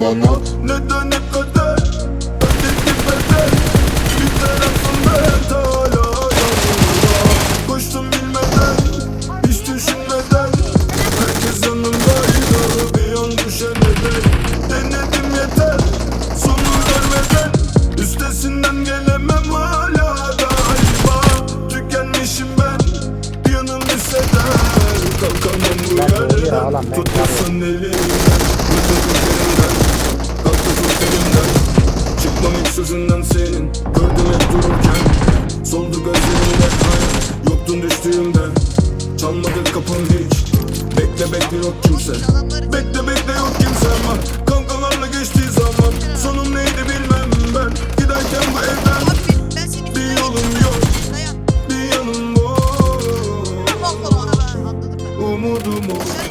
bana Neden hep kader Öteki bedel Bir tarafım ben hala yanımda. Koştum bilmeden Hiç düşünmeden. Herkes yanımdaydı Bir an düşene dek Denedim yeter Sonu görmeden. Üstesinden gelemem hala galiba Tükenmişim ben Yanım hisseder Kalkamam bu yerden alan ben Bıkmam ilk sözünden senin. Gördüm hep dururken Soldu gözlerimde hayat Yoktun düştüğümde Çalmadı kapın hiç. Bekle bekle yok kimse. Bekle bekle yok kimse ama Kavgalarla geçtiği zaman Sonum neydi bilmem ben. Giderken bu evden Bir yolum yok. Bir yanım boş Umudum olsun